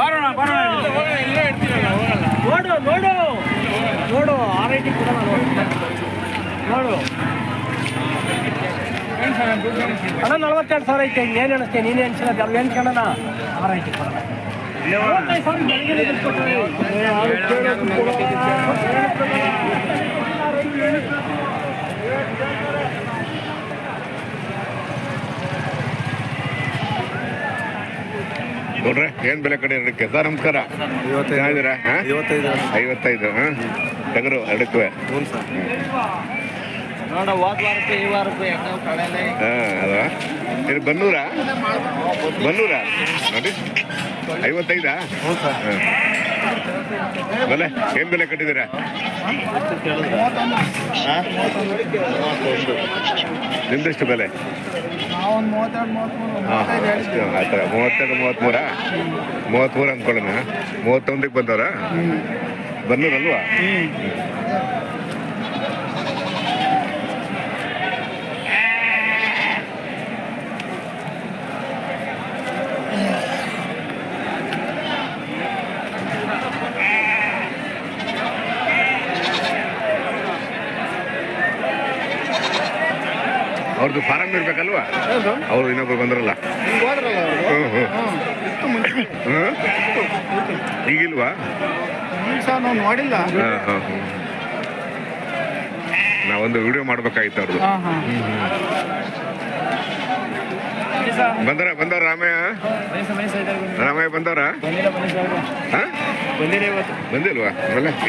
ಬರೋಣ ಬರೋಣ. ನೋಡು ನೋಡು. ನೋಡು ಆ ರೈಟಿ ಕೊಡೋಣ ನೋಡು ನೋಡು. ಅಣ್ಣ ನಲವತ್ತೆರಡು ಸಾವಿರ ಐತೆ. ಏನು ಅನಿಸ್ತೆ ನೀನು ಎನ್ಸಿಲ್ಲ ಅದು ಏನು ಕಣ ಆ ರೈಟಿ ಕೊಡೋಣ ನೋಡ್ರೆ ಏನ್ ಬೆಲೆ ಕಡೆ ಎರಡಕ್ಕೆ ಸರ್ ನಮಸ್ಕಾರ. ಚೆನ್ನಾಗಿದ್ದೀರಾ? ಐವತ್ತೈದು. ಐವತ್ತೈದು ಹಾ? ಟಗರು ಎರಡಕ್ಕೂ ಹ್ಞೂ ಸರ್. ನೋಡ ಹೋದ ವಾರಕ್ಕೆ ಈ ವಾರಕ್ಕೆ ಹೆಂಗ ಕಳೆಲೆ ಹಾ ಇದು ಬನ್ನೂರ? ಬನ್ನೂರ? ನೋಡಿ. ಐವತ್ತೈದಾ? ಹ್ಞೂ ಸರ್. ಬೆಲೆ ಏನ್ ಬೆಲೆ ಕಟ್ಟಿದ್ದೀರಾ? ನಿಮ್ದೆಷ್ಟು ಬೆಲೆ? ಹಾ ಅಷ್ಟು ಆಯ್ತು? ಮೂವತ್ತೆರಡು ಮೂವತ್ತ್ಮೂರ? ಮೂವತ್ತ್ಮೂರು ಅಂದ್ಕೊಳ್ಳೋಣ. ಮೂವತ್ತೊಂದಕ್ಕೆ ಬಂದವರ? ಬನ್ನೂರಲ್ವಾ ಅವ್ರದ್ದು ಫಾರಂ ಇರ್ಬೇಕಲ್ವಾ? ಅವರು ಇನ್ನೊಬ್ರು ಬಂದ್ರಲ್ಲ? ಈಗಿಲ್ವಾ? ನಾವು ನೋಡಿಲ್ಲ ನಾವೊಂದು ವಿಡಿಯೋ ಮಾಡ್ಬೇಕಾಗಿತ್ತು ಅವ್ರದ್ದು. ಬಂದರ ಬಂದವ್ರ ರಾಮಯ್ಯ? ರಾಮಯ್ಯ ಬಂದವ್ರ? ಬಂದಿಲ್ವಾ?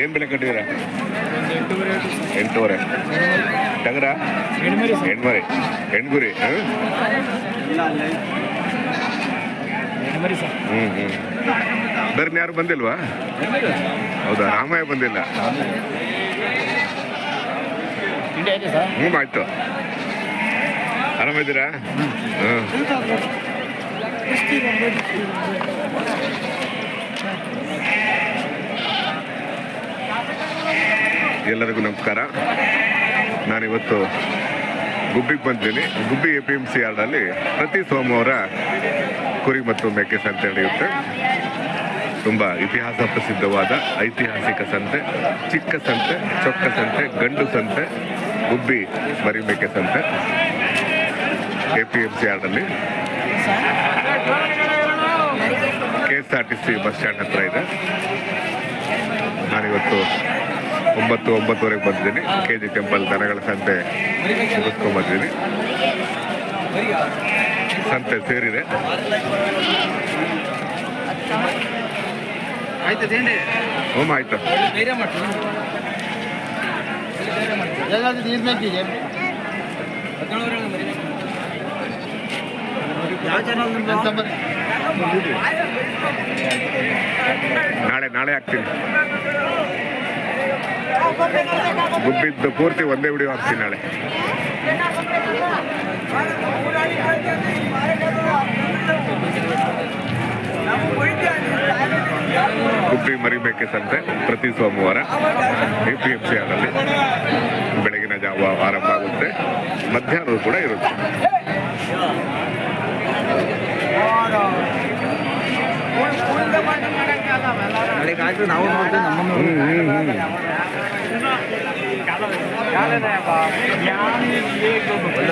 ಏನ್ ಬೆಲೆ ಕಟ್ಟಿದ್ದೀರಾ? ಎಂಟೂವರೆ ಟಗರ? ಹೆಣ್ಮರಿ ಹೆಣ್ಗುರಿ ಹ್ಞೂ ಹ್ಞೂ ಹ್ಮ್ ಬೇರೆ ಯಾರು ಬಂದಿಲ್ವಾ? ಹೌದಾ? ರಾಮಯ್ಯ ಬಂದಿಲ್ಲ. ಹ್ಞೂ ಆಯ್ತು ಆರಾಮಿದ್ದೀರಾ ಹ್ಞೂ ಎಲ್ಲರಿಗೂ ನಮಸ್ಕಾರ. ನಾನಿವತ್ತು ಗುಬ್ಬಿಗೆ ಬಂದಿದ್ದೀನಿ. Gubbi A P M C ಯಾರ್ಡಲ್ಲಿ ಪ್ರತಿ ಸೋಮವಾರ ಕುರಿ ಮತ್ತು ಮೇಕೆ ಸಂತೆ ನಡೆಯುತ್ತೆ. ತುಂಬ ಇತಿಹಾಸ ಪ್ರಸಿದ್ಧವಾದ ಐತಿಹಾಸಿಕ ಸಂತೆ, ಚಿಕ್ಕ ಸಂತೆ, ಚೊಕ್ಕ ಸಂತೆ, ಗಂಡು ಸಂತೆ, ಗುಬ್ಬಿ, ಮರಿ ಮೇಕೆ ಸಂತೆ A P M C ಯಾರ್ಡಲ್ಲಿ K S R T C bus stand ಹತ್ರ ಇದೆ. ನಾನಿವತ್ತು ಒಂಬತ್ತು ಒಂಬತ್ತುವರೆಗೆ ಬಂದಿದ್ದೀನಿ. ಕೆ ಜಿ ಟೆಂಪಲ್ ದನಗಳ ಸಂತೆ ಮುಗಿಸ್ಕೊಂಡ್ಬಂದಿದ್ದೀನಿ ಸಂತೆ ಸೇರಿದೆ. ಹ್ಞೂ ಆಯ್ತು. ನಾಳೆ ನಾಳೆ ಹಾಕ್ತೀನಿ. ಗುಬ್ಬಿದ್ದು ಪೂರ್ತಿ ಒಂದೇ ವಿಡಿಯೋ ಹಾಕ್ತೀನಿ ನಾಳೆ. ಗುಬ್ಬಿ ಮರಿಬೇಕೆ ಸಂತೆ ಪ್ರತಿ ಸೋಮವಾರ ಎ ಪಿ ಎಫ್ ಸಿ ಆರಲ್ಲಿ ಬೆಳಗಿನ ಜಾವ ಆರಂಭ ಆಗುತ್ತೆ. ಮಧ್ಯಾಹ್ನ ಕೂಡ ಇರುತ್ತೆ. ನಾವು ನೋಡ್ತೀವಿ ನಮ್ಮನ್ನು.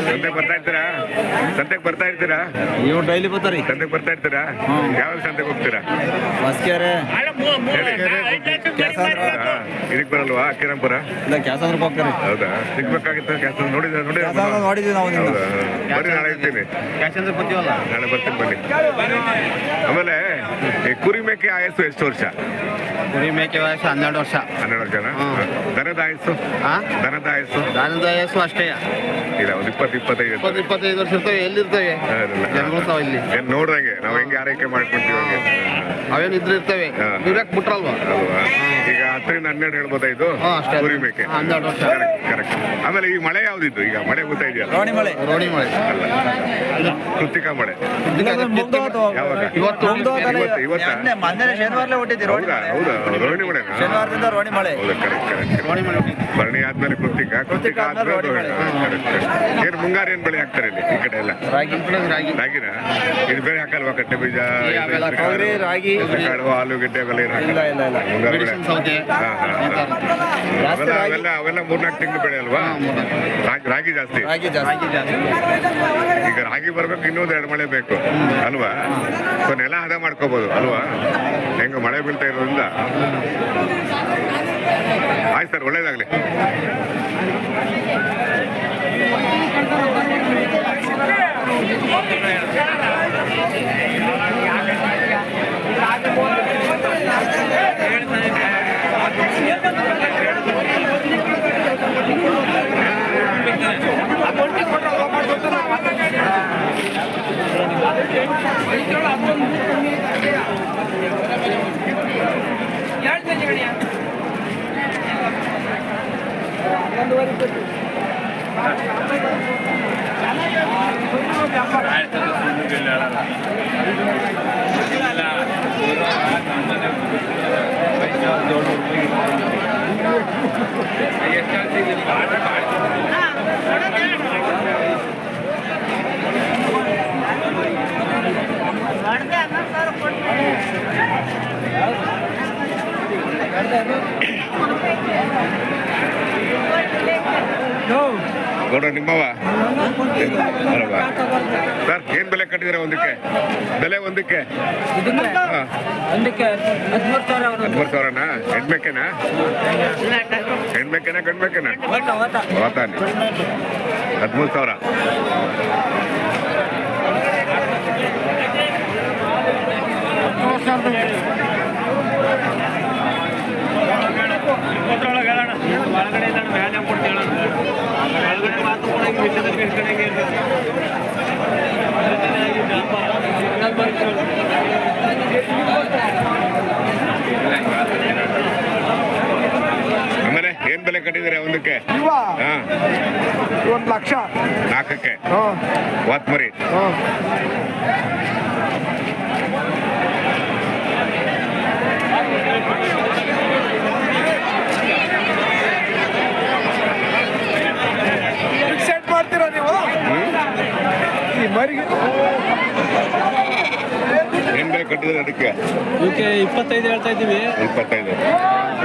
ಸಂತೆಗೆ ಬರ್ತಾ ಇರ್ತೀರಾ ಸಂತೆಗೆ ಬರ್ತಾ ಇರ್ತೀರಾ ನೀವು ಡೈಲಿ ಬರ್ತಾರೆ. ಸಂತೆಗೆ ಬರ್ತಾ ಇರ್ತೀರಾ ಯಾವ ಸಂತೆಗೆ ಹೋಗ್ತೀರಾ? ಹೊಸ್ಕೆರೆ. ಇದಕ್ಕೆ ಬರಲ್ವಾ? ಅಕ್ಕಿರಾಂಪುರ ಇಲ್ಲ ಕ್ಯಾಸಂದ್ರಕ್ಕೆ ಹೋಗ್ತಾರೆ ಹೌದಾ? ಸಿಗ್ಬೇಕಾಗಿತ್ತು? ಕ್ಯಾಸಂದ್ರ ನೋಡಿ ಕ್ಯಾಸಂದ್ರ ನೋಡಿದ್ವಿ ನಾವು ನಿನ್ನ ಹೌದಾ? ಬನ್ನಿ ನಾಳೆ ಇರ್ತೀನಿ. ಕ್ಯಾಸಂದ್ರ ಬರ್ತೀವಲ್ಲ? ನಾಳೆ ಬರ್ತೀನಿ ಬನ್ನಿ. ಆಮೇಲೆ ಈ ಕುರಿ ಮೇಕೆ ಆಯಸ್ಸು ಎಷ್ಟು ವರ್ಷ? ಕುರಿ ಮೇಕೆ ವಯಸ್ಸು ಹನ್ನೆರಡು ವರ್ಷ. ಹನ್ನೆರಡು ವರ್ಷನ. ದನದ ಆಯಸ್ಸು? ದನದ ಆಯಸ್ಸು? ದಾನದ ಆಯಸ್ಸು ಅಷ್ಟೇ. ಇಲ್ಲ ಒಂದು ಇಪ್ಪತ್ತು ಇಪ್ಪತ್ತೈದು ಇಪ್ಪತ್ತು ಇಪ್ಪತ್ತೈದು ವರ್ಷ ಇರ್ತವೆ. ಎಲ್ಲಿರ್ತವೆ? ಜನಗಳು ಇಲ್ಲಿ ಏನು ನೋಡ್ದಂಗೆ? ನಾವು ಹೆಂಗೆ ಆರೈಕೆ ಮಾಡ್ಕೊಂತೀವಿ ಅವೇನು ಇದ್ರಿರ್ತವೆ ಹಾ. ಬಿಟ್ರಲ್ವಾ? ಅಲ್ವಾ? ಈಗ ಹತ್ತರಿಂದ ಹನ್ನೆರಡು ಹೇಳ್ಬೋದಾ ಇದು? ಹಾ, ಕುರಿ ಮೇಕೆ. ಕರೆಕ್ಟ್ ಕರೆಕ್ಟ್ ಆಮೇಲೆ ಈ ಮಳೆ ಯಾವ್ದಿದ್ದು ಈಗ ಮಳೆ ಗೊತ್ತಾ ಇದೆಯಲ್ಲ ರೋಣಿ ಮಳೆ. ರೋಣಿ ಮಳೆ. ಅಲ್ಲ. ಕೃತಿಕಾ ಮಳೆ. ಯಾವಾಗ? ಇವತ್ತು ಇವತ್ತು ಇವತ್ತ? ಮೊನ್ನೆ ಶನಿವಾರಲೇ ಹುಟ್ಟಿದ್ದಿ ರೋಣಿ ಹೌದಾ? ಮಳೆ. ಹೌದಾ? ಶನಿವಾರದಿಂದ ರೋಣಿ ಮಳೆ. ಹೌದಾ ಕರೆಕ್ಟ್ ಕರೆಕ್ಟ್ ರೋಣಿ ಮಾಡಿ ಭರಣಿ ಆದ್ಮೇಲೆ ಕೃತಿಕ ಕೃತಿಕ ಆದ್ಮೇಲೆ ರೋಹಿಣಿ ಕರೆಕ್ಟ್ ಕರೆಕ್ಟ್ ಏನು ಮುಂಗಾರು ಏನ್ ಬೆಳೆ ಹಾಕ್ತಾರೆ ಇಲ್ಲಿ ಈ ಕಡೆ ಎಲ್ಲ? ರಾಗಿ ರಾಗಿ. ರಾಗಿನ? ಇದು ಬೇರೆ ಹಾಕಲ್ವಾ ಕಟ್ಟೆ ಬೀಜ? ರಾಗಿ. ಕಾಳು ಆಲೂಗಡ್ಡೆ ಬೆಲೆ ಏನು ಹಾಕಲ್ಲ? ಮುಂಗಾರು ಬೆಳೆ ಹಾ, ಹಾ, ಈ ಥರ. ಜಾಸ್ತಿ ಅವೆಲ್ಲ ರಾಗಿ ಅವೆಲ್ಲ ಅವೆಲ್ಲ ಮೂರ್ನಾಲ್ಕು ತಿಂಗಳು ಬೆಳೆ ಅಲ್ವಾ ಮೂರ್ನಾಲ್ಕು. ರಾಗಿ ರಾಗಿ ಜಾಸ್ತಿ. ರಾಗಿ ಜಾಸ್ತಿ. ಈಗ ರಾಗಿ ಬರ್ಬೇಕು ಇನ್ನೊಂದು ಎರಡು ಮಳೆ ಬೇಕು. ಅಲ್ವಾ? ಸೊ ನೆಲ ಹದ ಮಾಡ್ಕೋಬಹುದು ಅಲ್ವಾ? ಹೆಂಗ ಮಳೆ ಬೀಳ್ತಾ ಇರೋದ್ರಿಂದ. ಆಯ್ತು ಸರ್ ಒಳ್ಳೇದಾಗ್ಲಿ. Thank you. No. ಗೌಡ ನಿಮ್ಮವ ಅಲ್ವಾ ಸರ್ ಏನ್ ಬೆಲೆ ಕಟ್ಟಿದಿರ ಒಂದಕ್ಕೆ? ಬೆಲೆ ಒಂದಕ್ಕೆ? ಹದಿಮೂರು ಸಾವಿರ ಹದಿಮೂರು ಸಾವಿರನಾ? ಹೆಣ್ಮೆಕೆನಾ ಹೆಣ್ಮೆಕೆನಾ ಗಂಡ್ಮೆಕೆನಾ ವಾತಾನೆ ಹದಿಮೂರು ಸಾವಿರ. ಒಳಗಡೆ ಇಲ್ಲ ವ್ಯಾನ್ ಕೊಡ್ತೀವಿ ಒಳಗಡೆ ಮಾತು ಕೂಡ ಹಿಂಗೆ ಬಿಟ್ಟದ ಕಡೆ ಆಮೇಲೆ ಕಟ್ಟಿದಿರ ಒಂದಕ್ಕೆ? ಹಾ. ಒಂದು ಲಕ್ಷ. ನಾಲ್ಕಕ್ಕೆ ಹ್ಞೂ ವಾತ್ಮರಿ ಹ್ಞೂ ಸೆಟ್ ಮಾಡ್ತೀರಾ ನೀವು? ಈ ಮರಿಗೆ ಏನ್ ಕಟ್ಟಿದ್ರೆ ಅದಕ್ಕೆ? ಇವಕ್ಕೆ ಇಪ್ಪತ್ತೈದು ಹೇಳ್ತಾ ಇದ್ದೀವಿ. ಇಪ್ಪತ್ತೈದು.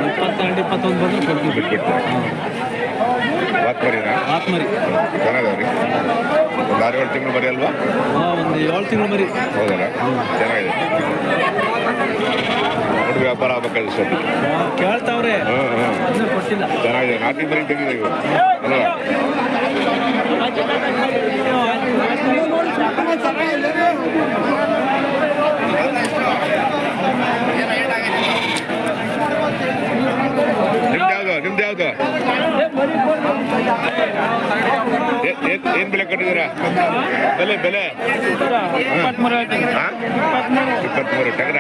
ಇಪ್ಪತ್ತೆರಡು ಇಪ್ಪತ್ತೊಂದು ಬಂದ್ರೆ ಕೊಡ್ತೀವಿ. ಬಿಟ್ಬಿಟ್ಟು. ವಾತ್ಮರಿನಾ ಆತ್ಮರಿ ಚೆನ್ನಾಗವ್ರಿ ಒಂದು ಆರು ಏಳು ತಿಂಗಳು ಬರೀ ಅಲ್ವಾ? ಒಂದು ಏಳು ತಿಂಗಳು ಮರಿ. ಹೌದಲ್ಲ? ಚೆನ್ನಾಗಿದೆ. ನೋಡಿ ವ್ಯಾಪಾರ ಆಗ್ಬೇಕಾದ್ರೆ ಸ್ವಲ್ಪ ಕೇಳ್ತಾವ್ರೆ. ಹಾಂ ಹಾಂ ಕೊಟ್ಟಿಲ್ಲ. ಚೆನ್ನಾಗಿದೆ. ನಾಟಿ ಬರೀ ತೆಗಿದೆ ಇವು ನಿಮ್ದು ಯಾವ್ದು ನಿಮ್ದು ಯಾವ್ದು ಏ- ಏನ್ ಏನ್ ಬೆಲೆ ಬೆಲೆ. ಹಾ? ಟಗರ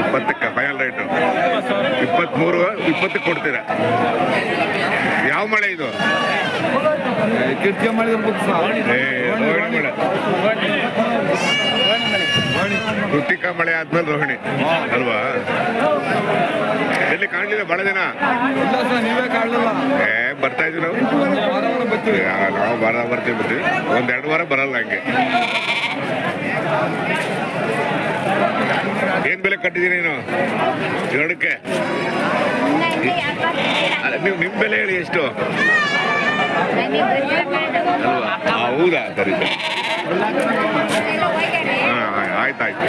ಇಪ್ಪತ್ತಕ್ಕೆ ಫೈನಲ್ ರೇಟು ಇಪ್ಪತ್ಮೂರು ಇಪ್ಪತ್ತಕ್ಕೆ ಕೊಡ್ತೀರಾ? ಯಾವ ಮಳೆ ಇದು? ಕೃತಿಕಾ ಮಳೆ ಆದ್ಮೇಲೆ ರೋಹಿಣಿ. ಅಲ್ವಾ? ಎಲ್ಲಿ ಕಾಣಲಿಲ್ಲ ಬಹಳ ದಿನ. ಇಲ್ಲ ಸರ್ ಕಾಣಲಿಲ್ಲ. ಏ ಬರ್ತಾ ಇದ್ವಿ ನಾವು. ನಾವು ಬರ ಬರ್ತೀವಿ ಬರ್ತೀವಿ. ಒಂದ್ ಎರಡು ವಾರ ಬರಲ್ಲ ಹಂಗೆ. ಏನ್ ಬೆಲೆ ಕಟ್ಟಿದೀನಿ ನೀನು? ಎರಡಕ್ಕೆ ಅಲ್ಲ, ನೀವು ನಿಮ್ ಬೆಲೆ ಹೇಳಿ ಎಷ್ಟು? ಅಲ್ವಾ? ಊರಾ ಸರಿ ಆಯ್ತಾಯ್ತು